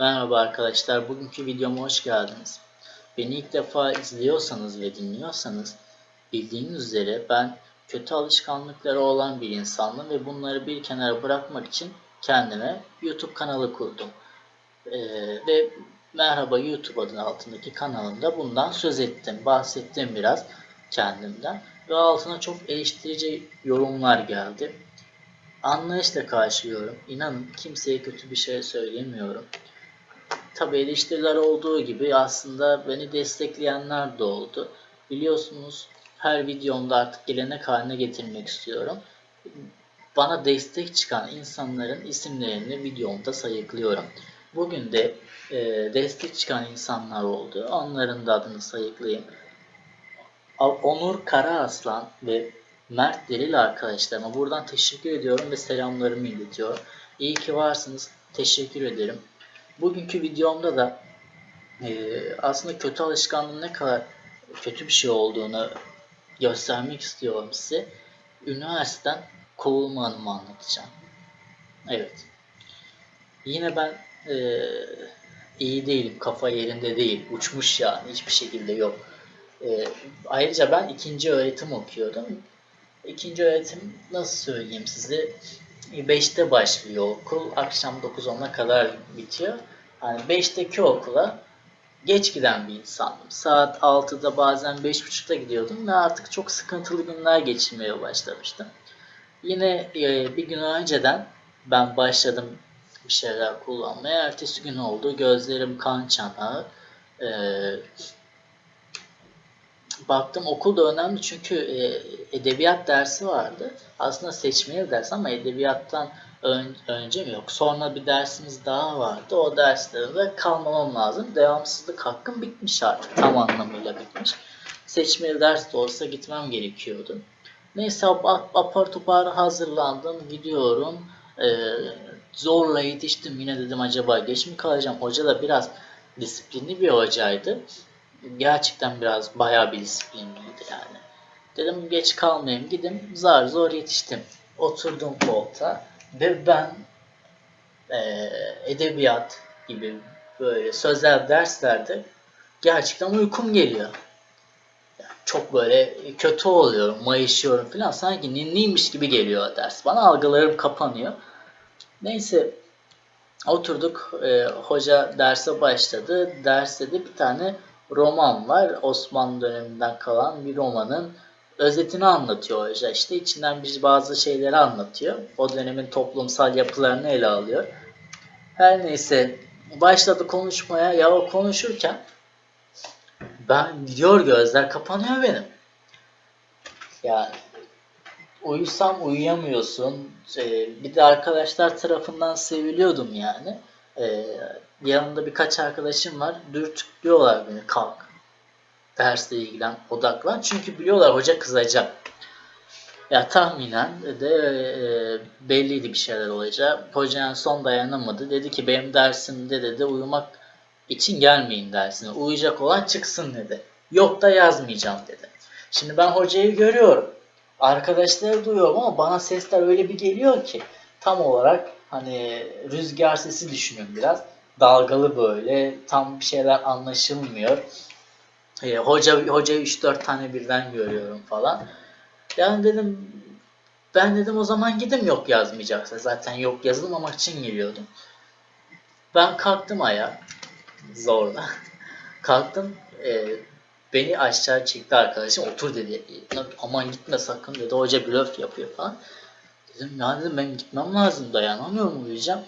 Merhaba arkadaşlar, bugünkü videoma hoş geldiniz. Beni ilk defa izliyorsanız ve dinliyorsanız bildiğiniz üzere ben kötü alışkanlıkları olan bir insanım ve bunları bir kenara bırakmak için kendime YouTube kanalı kurdum. Ee, ve Merhaba YouTube adının altındaki kanalımda bundan söz ettim, bahsettim biraz kendimden ve altına çok eleştirici yorumlar geldi. Anlayışla karşılıyorum. İnanın kimseye kötü bir şey söylemiyorum. Tabii eleştiriler olduğu gibi aslında beni destekleyenler de oldu. Biliyorsunuz her videomda artık gelenek haline getirmek istiyorum. Bana destek çıkan insanların isimlerini videomda sayıklıyorum. Bugün de e, destek çıkan insanlar oldu. Onların da adını sayıklayayım. Onur Karaaslan ve Mert Delil arkadaşlarıma buradan teşekkür ediyorum ve selamlarımı iletiyorum. İyi ki varsınız. Teşekkür ederim. Bugünkü videomda da e, aslında kötü alışkanlığın ne kadar kötü bir şey olduğunu göstermek istiyorum size. Üniversiteden kovulma anımı anlatacağım. Evet. Yine ben e, iyi değilim. Kafa yerinde değil. Uçmuş yani. Hiçbir şekilde yok. E, ayrıca ben ikinci öğretim okuyordum. İkinci öğretim nasıl söyleyeyim size? 5'te başlıyor okul. Akşam 9-10'a kadar bitiyor. Hani 5'teki okula geç giden bir insandım. Saat 6'da bazen 5.30'da gidiyordum ve artık çok sıkıntılı günler geçirmeye başlamıştım. Yine e, bir gün önceden ben başladım bir şeyler kullanmaya. Ertesi gün oldu. Gözlerim kan çanağı. E, baktım okul da önemli çünkü e, edebiyat dersi vardı. Aslında seçmeli ders ama edebiyattan ön, önce mi yok. Sonra bir dersimiz daha vardı. O derslerde kalmamam lazım. Devamsızlık hakkım bitmiş artık. Tam anlamıyla bitmiş. Seçmeli ders de olsa gitmem gerekiyordu. Neyse apar topar hazırlandım. Gidiyorum. Ee, zorla yetiştim. Yine dedim acaba geç mi kalacağım? Hoca da biraz disiplinli bir hocaydı. Gerçekten biraz bayağı bir disiplinliydi yani. Dedim geç kalmayayım gidim. Zar zor yetiştim. Oturdum koltuğa ve ben e, edebiyat gibi böyle sözel derslerde gerçekten uykum geliyor. Yani çok böyle kötü oluyorum, mayışıyorum falan. Sanki ninniymiş gibi geliyor ders. Bana algılarım kapanıyor. Neyse oturduk. E, hoca derse başladı. Derste de bir tane roman var. Osmanlı döneminden kalan bir romanın özetini anlatıyor hoca. İşte içinden bir bazı şeyleri anlatıyor. O dönemin toplumsal yapılarını ele alıyor. Her neyse başladı konuşmaya. Ya o konuşurken ben gidiyor gözler kapanıyor benim. Yani uyusam uyuyamıyorsun. Ee, bir de arkadaşlar tarafından seviliyordum yani. Ee, yanımda birkaç arkadaşım var. Dürtüklüyorlar beni kalk dersle ilgilen, odaklan. Çünkü biliyorlar hoca kızacak. Ya tahminen de e, belliydi bir şeyler olacak. Hoca en son dayanamadı. Dedi ki benim dersimde dedi uyumak için gelmeyin dersine. Uyuyacak olan çıksın dedi. Yok da yazmayacağım dedi. Şimdi ben hocayı görüyorum. Arkadaşları duyuyorum ama bana sesler öyle bir geliyor ki tam olarak hani rüzgar sesi düşünün biraz. Dalgalı böyle tam bir şeyler anlaşılmıyor. E, hoca hoca 3-4 tane birden görüyorum falan. Yani dedim ben dedim o zaman gidim yok yazmayacaksa. Zaten yok yazılmamak için geliyordum. Ben kalktım ayağa. Zorla. kalktım. E, beni aşağı çekti arkadaşım. Otur dedi. Aman gitme sakın dedi. Hoca blöf yapıyor falan. Dedim ya dedim ben gitmem lazım. Dayanamıyorum uyuyacağım.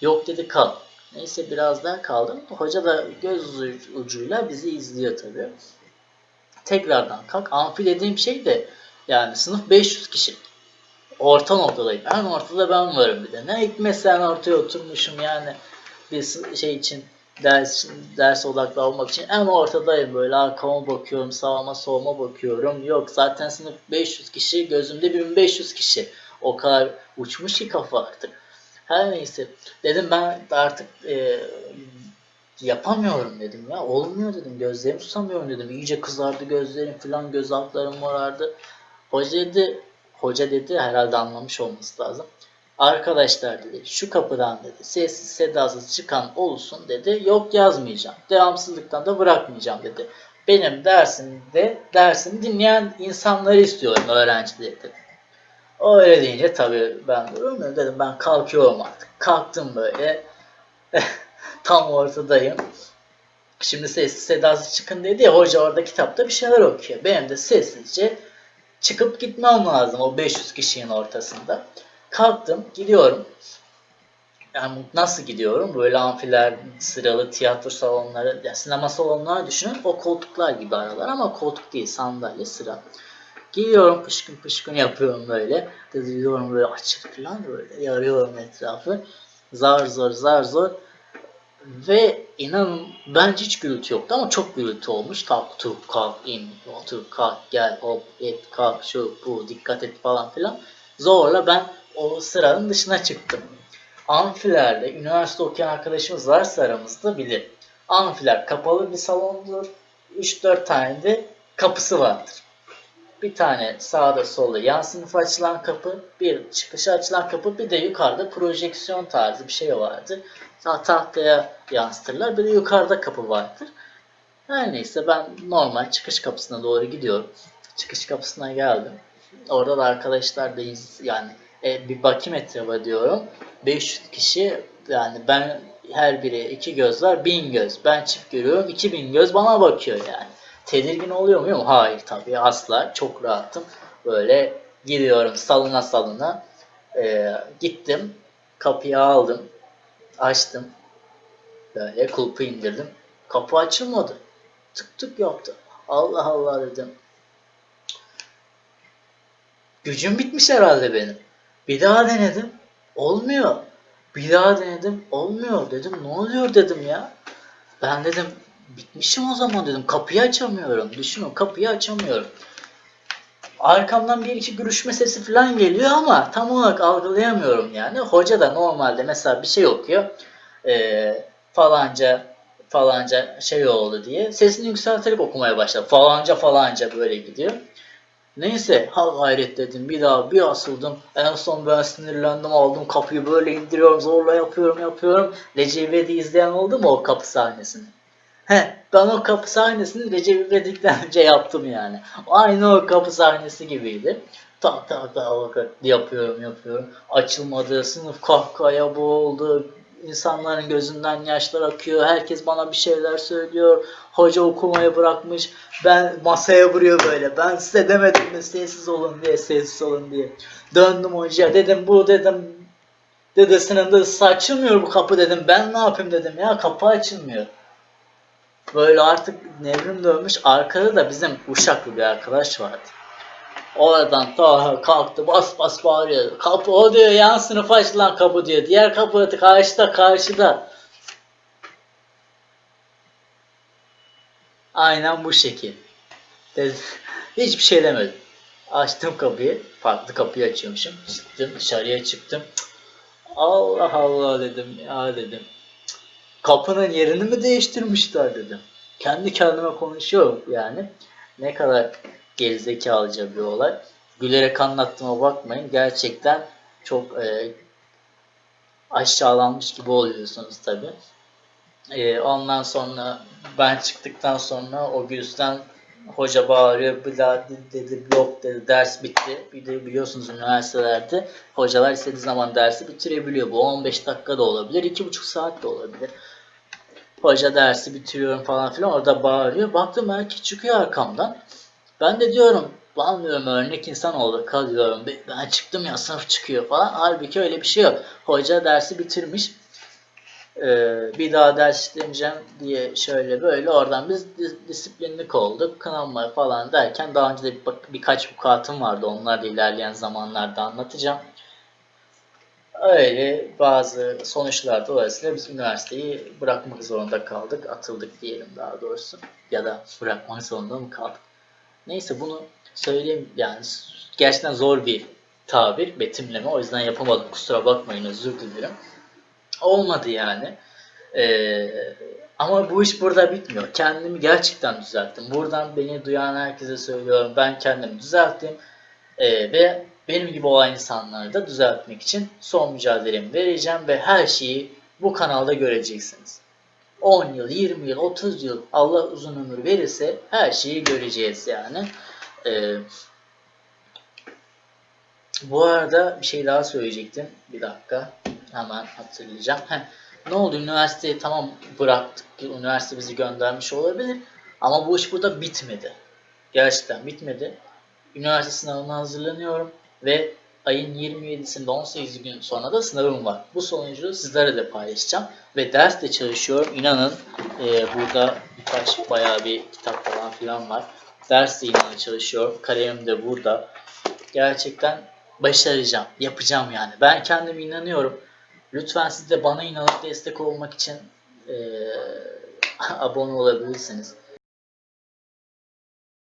Yok dedi kal. Neyse biraz daha kaldım. Hoca da göz ucuyla bizi izliyor tabii. Tekrardan kalk. Amfi dediğim şey de yani sınıf 500 kişi. Orta noktadayım. En ortada ben varım bir de. Ne hikmetse ortaya oturmuşum yani bir şey için ders ders odaklı olmak için en ortadayım böyle arkama bakıyorum sağıma soluma bakıyorum yok zaten sınıf 500 kişi gözümde 1500 kişi o kadar uçmuş ki kafa artık her neyse. Dedim ben artık e, yapamıyorum dedim ya. Olmuyor dedim. Gözlerimi tutamıyorum dedim. İyice kızardı gözlerim falan. Göz altlarım morardı. Hoca dedi, hoca dedi herhalde anlamış olması lazım. Arkadaşlar dedi şu kapıdan dedi sessiz sedasız çıkan olsun dedi. Yok yazmayacağım. Devamsızlıktan da bırakmayacağım dedi. Benim dersimde dersini dinleyen insanları istiyorum öğrencileri dedi. O öyle deyince tabii ben durmuyorum dedim ben kalkıyorum artık. Kalktım böyle. Tam ortadayım. Şimdi sessiz sedasız çıkın dedi ya hoca orada kitapta bir şeyler okuyor. Benim de sessizce çıkıp gitmem lazım o 500 kişinin ortasında. Kalktım gidiyorum. Yani nasıl gidiyorum? Böyle amfiler, sıralı tiyatro salonları, ya sinema salonları düşünün. O koltuklar gibi aralar ama koltuk değil sandalye sıra. Gidiyorum pışkın pışkın yapıyorum böyle. Diyorum böyle açık falan böyle yarıyorum etrafı. Zar zor zar zor. Ve inanın bence hiç gürültü yoktu ama çok gürültü olmuş. Kalk tur kalk in otur kalk gel hop et kalk şu bu dikkat et falan filan. Zorla ben o sıranın dışına çıktım. Amfilerde üniversite okuyan arkadaşımız varsa aramızda bilir. Amfiler kapalı bir salondur. 3-4 tane de kapısı vardır. Bir tane sağda solda yan sınıfa açılan kapı, bir çıkışa açılan kapı, bir de yukarıda projeksiyon tarzı bir şey vardı. Ta- Tahtaya yansıtırlar. Bir de yukarıda kapı vardır. Her neyse ben normal çıkış kapısına doğru gidiyorum. Çıkış kapısına geldim. Orada da arkadaşlar da yani e, bir bakayım etrafa diyorum. 500 kişi yani ben her biri iki göz var 1000 göz. Ben çift görüyorum 2000 göz bana bakıyor yani. Tedirgin oluyor muyum? Hayır tabii asla. Çok rahatım. Böyle gidiyorum salına salına. Ee, gittim. Kapıyı aldım. Açtım. Böyle kulpu indirdim. Kapı açılmadı. Tık tık yaptı. Allah Allah dedim. Gücüm bitmiş herhalde benim. Bir daha denedim. Olmuyor. Bir daha denedim. Olmuyor dedim. Ne oluyor dedim ya. Ben dedim bitmişim o zaman dedim. Kapıyı açamıyorum. Düşünün kapıyı açamıyorum. Arkamdan bir iki görüşme sesi falan geliyor ama tam olarak algılayamıyorum yani. Hoca da normalde mesela bir şey okuyor. Ee, falanca falanca şey oldu diye sesini yükselterek okumaya başladı. Falanca falanca böyle gidiyor. Neyse ha gayret dedim bir daha bir asıldım. En son ben sinirlendim aldım kapıyı böyle indiriyorum zorla yapıyorum yapıyorum. Recep İvedik'i izleyen oldu mu o kapı sahnesini? Ben o kapı sahnesini Recep İvedik'ten önce yaptım yani. Aynı o kapı sahnesi gibiydi. Tak tak tak yapıyorum yapıyorum. Açılmadı sınıf kahkahaya boğuldu. İnsanların gözünden yaşlar akıyor. Herkes bana bir şeyler söylüyor. Hoca okumayı bırakmış. Ben masaya vuruyor böyle. Ben size demedim mi sessiz olun diye, sessiz olun diye. Döndüm hocaya dedim bu dedim dedesinin de açılmıyor bu kapı dedim. Ben ne yapayım dedim ya kapı açılmıyor. Böyle artık nevrim dönmüş. Arkada da bizim Uşaklı bir arkadaş vardı. Oradan ta kalktı bas bas bağırıyor. Kapı o diyor yan sınıfa açılan kapı diyor. Diğer kapı karşıda karşıda. Aynen bu şekil. Hiçbir şey demedim. Açtım kapıyı. Farklı kapıyı açıyormuşum. Çıktım dışarıya çıktım. Allah Allah dedim ya dedim. Kapının yerini mi değiştirmişler dedim. Kendi kendime konuşuyorum yani. Ne kadar gerizekalıca bir olay. Gülerek anlattığıma bakmayın. Gerçekten çok e, aşağılanmış gibi oluyorsunuz tabi. E, ondan sonra ben çıktıktan sonra o yüzden hoca bağırıyor. De- dedi yok dedi ders bitti. Bir de biliyorsunuz üniversitelerde hocalar istediği zaman dersi bitirebiliyor. Bu 15 dakika da olabilir. 2,5 saat de olabilir. Hoca dersi bitiriyorum falan filan orada bağırıyor. Baktım erkek çıkıyor arkamdan. Ben de diyorum diyorum örnek insan oldu kalıyorum. Ben çıktım ya sınıf çıkıyor falan. Halbuki öyle bir şey yok. Hoca dersi bitirmiş. Ee, bir daha ders işlemeyeceğim diye şöyle böyle oradan biz dis- disiplinlik olduk. Kınanma falan derken daha önce de bir, birkaç vukuatım vardı. Onlar da ilerleyen zamanlarda anlatacağım. Öyle bazı sonuçlar dolayısıyla biz üniversiteyi bırakmak zorunda kaldık. Atıldık diyelim daha doğrusu. Ya da bırakmak zorunda mı kaldık? Neyse bunu söyleyeyim yani gerçekten zor bir tabir, betimleme. O yüzden yapamadım. Kusura bakmayın özür dilerim. Olmadı yani. Ee, ama bu iş burada bitmiyor. Kendimi gerçekten düzelttim. Buradan beni duyan herkese söylüyorum. Ben kendimi düzelttim. Ee, ve benim gibi olan insanları da düzeltmek için son mücadelemi vereceğim ve her şeyi bu kanalda göreceksiniz. 10 yıl, 20 yıl, 30 yıl Allah uzun ömür verirse her şeyi göreceğiz yani. Ee, bu arada bir şey daha söyleyecektim. Bir dakika. Hemen hatırlayacağım. Heh, ne oldu? Üniversiteyi tamam bıraktık. Üniversite bizi göndermiş olabilir. Ama bu iş burada bitmedi. Gerçekten bitmedi. Üniversite sınavına hazırlanıyorum ve ayın 27'sinde 18 gün sonra da sınavım var. Bu sonucu sizlere de paylaşacağım ve ders de çalışıyorum. İnanın e, burada birkaç bayağı bir kitap falan filan var. Ders de inanın çalışıyorum. Kalemim de burada. Gerçekten başaracağım. Yapacağım yani. Ben kendime inanıyorum. Lütfen siz de bana inanıp destek olmak için e, abone olabilirsiniz.